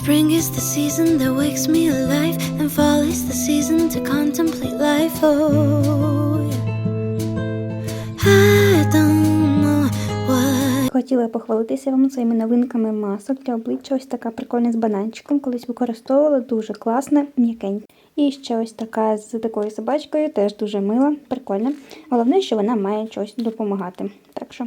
Spring is the season that wakes me alive, and fall is the season to contemplate life. Oh, yeah. I don't know what. Хотіла похвалитися вам своїми новинками масок для обличчя. Ось така прикольна з бананчиком. Колись використовувала дуже класна, м'якенька. І ще ось така з такою собачкою, теж дуже мила, прикольна. Головне, що вона має щось допомагати. Так що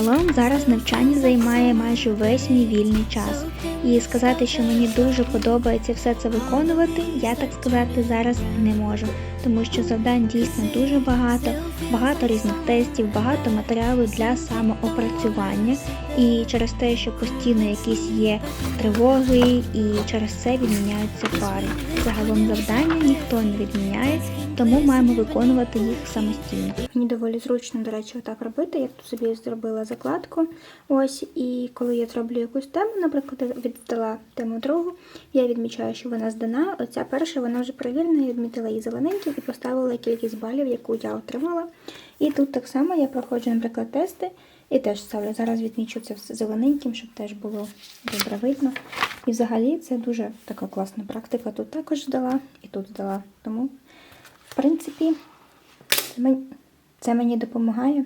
Загалом зараз навчання займає майже весь мій вільний час. І сказати, що мені дуже подобається все це виконувати, я так сказати зараз не можу, тому що завдань дійсно дуже багато, багато різних тестів, багато матеріалу для самоопрацювання. І через те, що постійно якісь є тривоги, і через це відміняються пари. Загалом завдання ніхто не відміняє, тому маємо виконувати їх самостійно. Мені доволі зручно, до речі, отак робити. Я тут собі зробила закладку. Ось, і коли я зроблю якусь тему, наприклад, віддала тему другу, я відмічаю, що вона здана. Оця перша вона вже перевірена, я відмітила її зелененьким і поставила кількість балів, яку я отримала. І тут так само я проходжу, наприклад, тести. І теж ставлю. Зараз відмічу це все зелененьким, щоб теж було добре видно. І взагалі це дуже така класна практика. Тут також здала і тут здала. Тому, в принципі, це мені, допомагає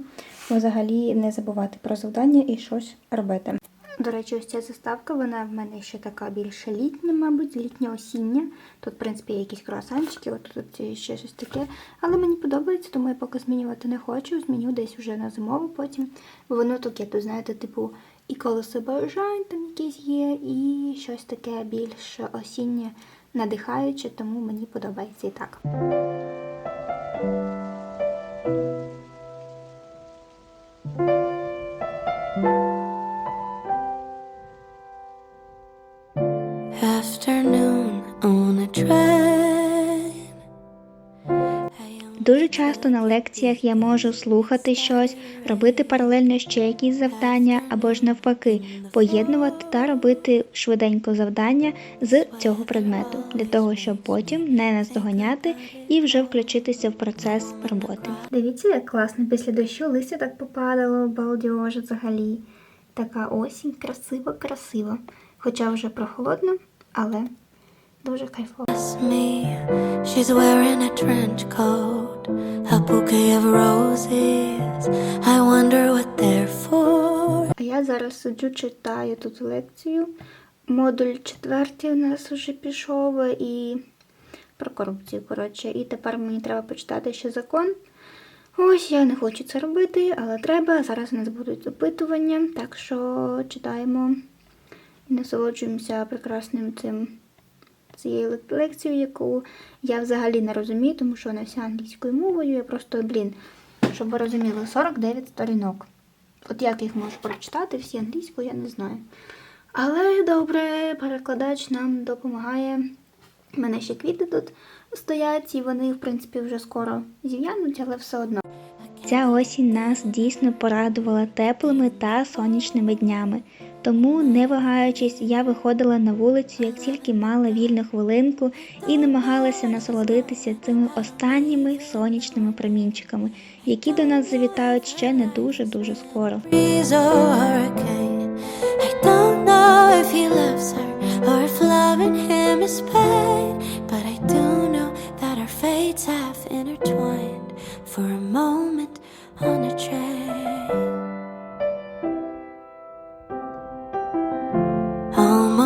взагалі не забувати про завдання і щось робити. До речі, ось ця заставка, вона в мене ще така більше літня, мабуть, літньо-осіння. Тут, в принципі, є якісь круасанчики, от тут ще щось таке. Але мені подобається, тому я поки змінювати не хочу. Зміню десь вже на зимову потім. Воно таке, то знаєте, типу, і колесо бажань там якісь є, і щось таке більш осіннє, надихаюче, тому мені подобається і так. Лекціях я можу слухати щось, робити паралельно ще якісь завдання або ж навпаки, поєднувати та робити швиденько завдання з цього предмету, для того, щоб потім не наздоганяти і вже включитися в процес роботи. Дивіться, як класно після дощу листя так попадало, балдіоже взагалі. Така осінь, красиво, красиво. Хоча вже прохолодно, але дуже кайфово. She's wearing a trench coat, a bouquet of roses. I wonder what they're for. А я зараз сиджу, читаю тут лекцію. Модуль четвертий у нас вже пішов і про корупцію, коротше. І тепер мені треба почитати ще закон. Ось я не хочу це робити, але треба. Зараз у нас будуть опитування, так що читаємо і насолоджуємося прекрасним цим цією лекцією, яку я взагалі не розумію, тому що вона вся англійською мовою. Я просто, блін, щоб ви розуміли, 49 сторінок. От як їх можу прочитати всі англійською, я не знаю. Але добре, перекладач нам допомагає. У мене ще квіти тут стоять, і вони, в принципі, вже скоро зів'януть, але все одно. Ця осінь нас дійсно порадувала теплими та сонячними днями. Тому, не вагаючись, я виходила на вулицю, як тільки мала вільну хвилинку, і намагалася насолодитися цими останніми сонячними промінчиками, які до нас завітають ще не дуже дуже скоро. Breeze or hurricane. I don't know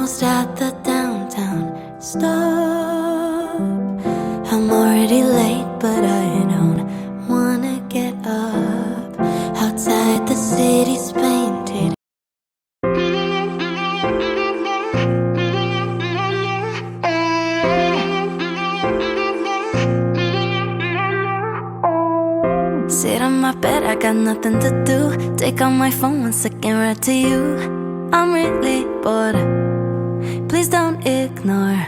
Almost at the downtown stop. I'm already late, but I don't wanna get up. Outside the city's painted. Sit on my bed, I got nothing to do. Take out my phone one second, right to you. I'm really bored. Please don't ignore.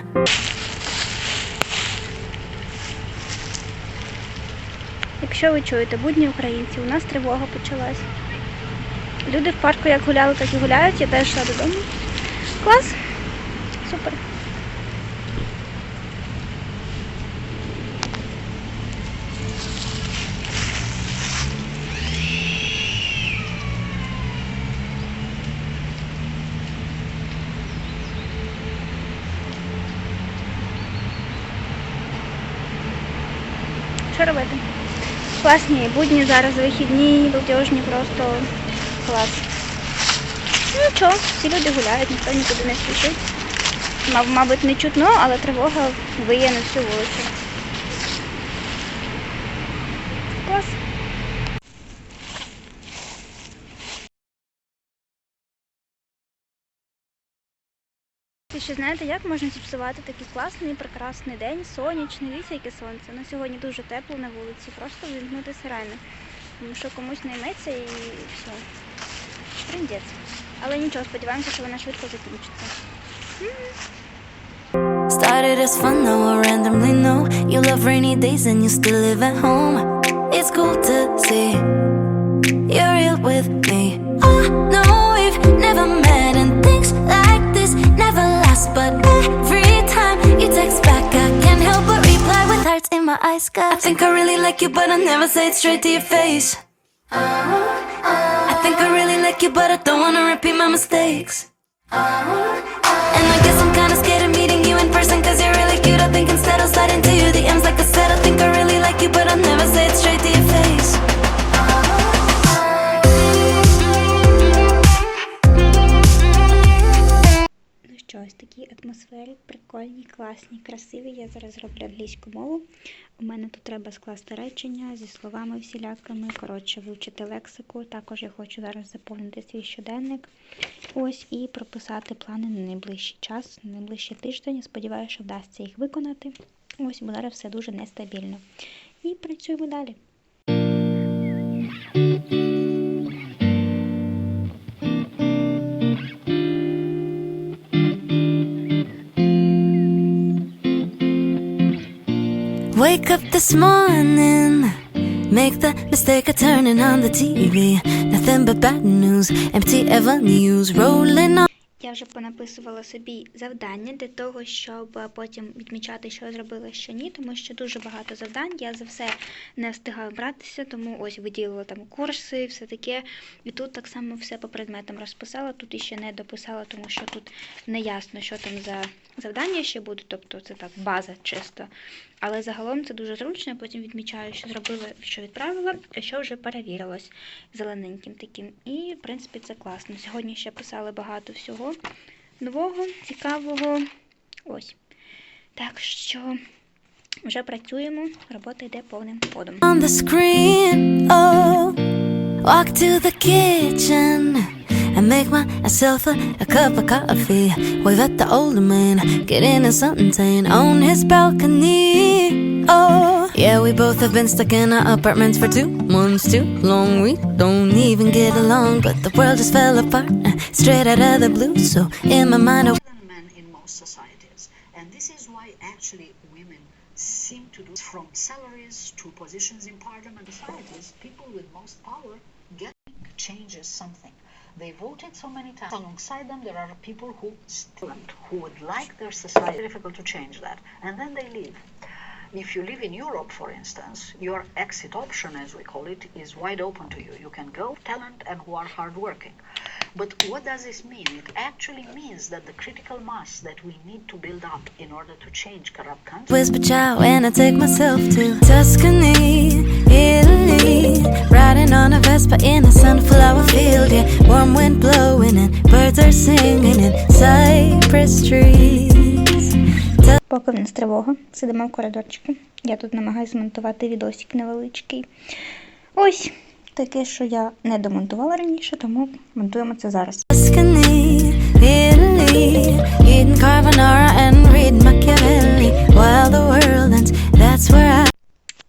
Якщо ви чуєте будні українці, у нас тривога почалась. Люди в парку як гуляли, так і гуляють. Я теж йшла додому. Клас. Супер. Що робити? Класні будні зараз вихідні, платежні, просто клас. Ну що, всі люди гуляють, ніхто нікуди не спішить. Мабуть, не чутно, але тривога виє на всю вулицю. Клас. Ще знаєте, як можна зіпсувати такий класний, прекрасний день, сонячний, яке сонце. На сьогодні дуже тепло на вулиці, просто вімкнути сирени. Тому що комусь не йметься і все. Трендець. Але нічого, сподіваємося, що вона швидко закінчиться. Started as fun, now I randomly know you love rainy days and you still live at home. It's cool to see you're real with me. I know never but every time you text back, I can't help but reply with hearts in my eyes. 'cause I think I really like you, but I never say it straight to your face. I think I really like you, but I don't wanna repeat my mistakes. And I guess I'm kinda scared of meeting you in person Cause you're really cute, I think instead I'll slide into you DMs like I said, атмосфері, прикольні, класні, красиві. Я зараз роблю англійську мову. У мене тут треба скласти речення зі словами всілякими. Коротше, вивчити лексику. Також я хочу зараз заповнити свій щоденник. Ось і прописати плани на найближчий час, на найближчий тиждень. Сподіваюся, що вдасться їх виконати. Ось, бо зараз все дуже нестабільно. І працюємо далі. This morning Make the mistake of turning on the TV Nothing but bad news Empty avenues Rolling on Я вже понаписувала собі завдання для того, щоб потім відмічати, що я зробила, що ні, тому що дуже багато завдань. Я за все не встигаю братися, тому ось виділила там курси, все таке. І тут так само все по предметам розписала. Тут іще не дописала, тому що тут не ясно, що там за завдання ще будуть, тобто це так база чисто. Але загалом це дуже зручно. я Потім відмічаю, що зробила, що відправила, а що вже перевірилось зелененьким таким. І, в принципі, це класно. Сьогодні ще писали багато всього нового, цікавого. Ось. Так що вже працюємо, робота йде повним ходом. the screen Oh Walk to the kitchen make myself a, a cup of coffee Wave at the older man Get into something tan On his balcony Oh Yeah, we both have been stuck in our apartments for two months too long We don't even get along But the world just fell apart uh, Straight out of the blue So in my mind I men in most societies. And this is why actually women seem to do from salaries to positions in parliament societies, people with most power get changes something. They voted so many times. Alongside them, there are people who still who would like their society. It's difficult to change that, and then they leave. If you live in Europe, for instance, your exit option, as we call it, is wide open to you. You can go talent and who are hardworking. But what does this mean? It actually means that the critical mass that we need to build up in order to change corrupt countries. whisper ciao and I take myself to Tuscany, Italy. Riding on a Vespa in a sunflower field, yeah. Warm wind blowing and birds are singing in cypress trees. Поки в нас тривога, сидимо в коридорчику. Я тут намагаюся змонтувати відосик невеличкий. Ось таке, що я не домонтувала раніше, тому монтуємо це зараз. Eating carbonara and reading Machiavelli. While the world ends, that's where I.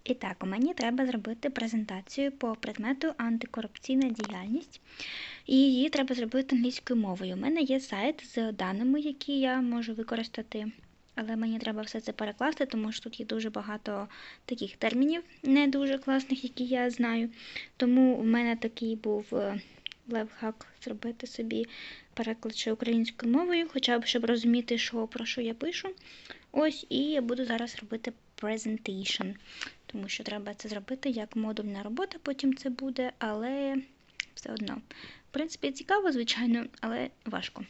І так, мені треба зробити презентацію по предмету антикорупційна діяльність. І її треба зробити англійською мовою. У мене є сайт з даними, які я можу використати але мені треба все це перекласти, тому що тут є дуже багато таких термінів, не дуже класних, які я знаю. Тому в мене такий був е, лайфхак зробити собі переклад українською мовою, хоча б щоб розуміти, що про що я пишу. Ось, і я буду зараз робити presentation, тому що треба це зробити як модульна робота, потім це буде, але все одно. В принципі, цікаво, звичайно, але важко.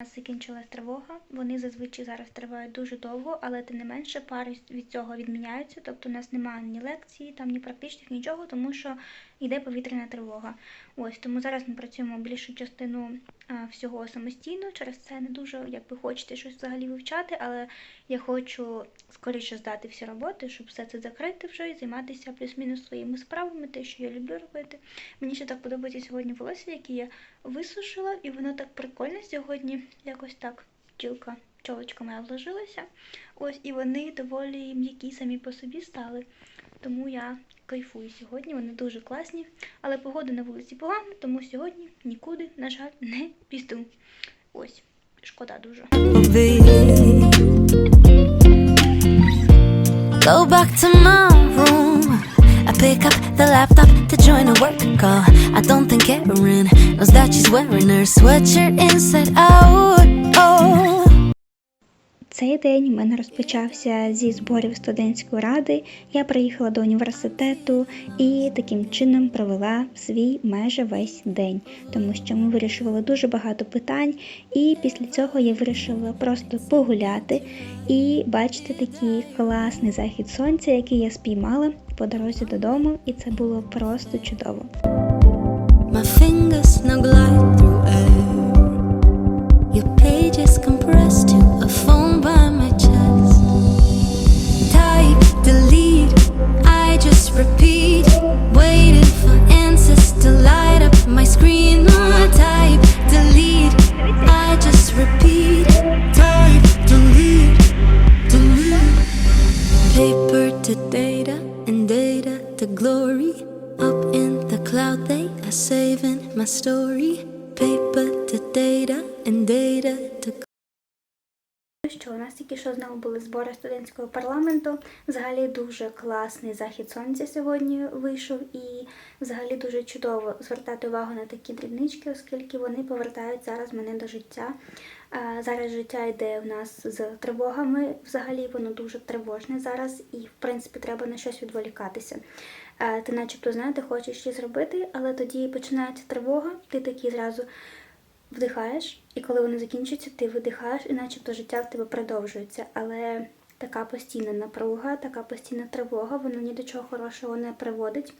У нас закінчилась тривога. Вони зазвичай зараз тривають дуже довго, але тим не менше пари від цього відміняються. Тобто у нас немає ні лекції, там ні практичних нічого, тому що йде повітряна тривога. Ось тому зараз ми працюємо більшу частину всього самостійно. Через це не дуже як ви хочете щось взагалі вивчати, але я хочу скоріше здати всі роботи, щоб все це закрити вже і займатися плюс-мінус своїми справами, те, що я люблю робити. Мені ще так подобається сьогодні волосся, яке я висушила, і воно так прикольно сьогодні, якось так тілка, чолочка моя вложилася. Ось, і вони доволі м'які самі по собі стали. Тому я кайфую сьогодні, вони дуже класні. Але погода на вулиці погана, тому сьогодні нікуди, на жаль, не піду. Ось, шкода дуже. Go back to my room. I pick up the laptop to join a work call. I don't think Erin knows that she's wearing her sweatshirt inside out. Oh. Цей день в мене розпочався зі зборів студентської ради. Я приїхала до університету і таким чином провела свій майже весь день, тому що ми вирішували дуже багато питань, і після цього я вирішила просто погуляти і бачити такий класний захід сонця, який я спіймала по дорозі додому, і це було просто чудово. My fingers now glide through air. Що у нас тільки що знову були збори студентського парламенту. Взагалі дуже класний захід сонця сьогодні вийшов, і взагалі дуже чудово звертати увагу на такі дрібнички, оскільки вони повертають зараз мене до життя. Зараз життя йде в нас з тривогами. Взагалі воно дуже тривожне зараз, і в принципі треба на щось відволікатися. Ти, начебто, знаєте, хочеш щось зробити, але тоді починається тривога, ти такий зразу вдихаєш, і коли вони закінчуються, ти видихаєш, і начебто життя в тебе продовжується. Але така постійна напруга, така постійна тривога, вона ні до чого хорошого не приводить.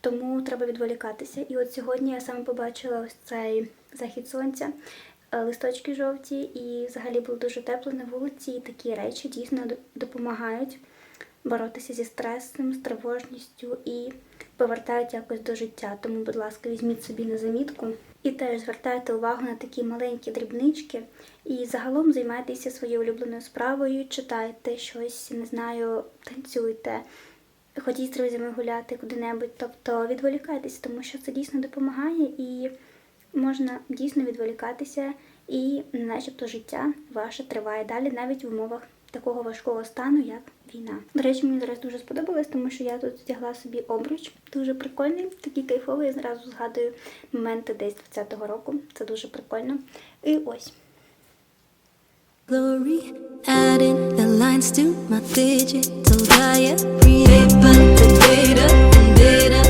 Тому треба відволікатися. І от сьогодні я саме побачила ось цей захід сонця, е, листочки жовті, і взагалі було дуже тепло на вулиці. І такі речі дійсно допомагають боротися зі стресом, з тривожністю і повертають якось до життя. Тому, будь ласка, візьміть собі на замітку і теж звертайте увагу на такі маленькі дрібнички. І загалом займайтеся своєю улюбленою справою, читайте щось, не знаю, танцюйте, ходіть з друзями гуляти куди-небудь. Тобто відволікайтеся, тому що це дійсно допомагає і можна дійсно відволікатися, і начебто життя ваше триває далі, навіть в умовах такого важкого стану, як війна. До речі, мені зараз дуже сподобалось, тому що я тут вдягла собі обруч, дуже прикольний, такий кайфовий. Зразу згадую моменти десь 20-го року. Це дуже прикольно. І ось. glory. Adding the lines to my digital diary. Paper to data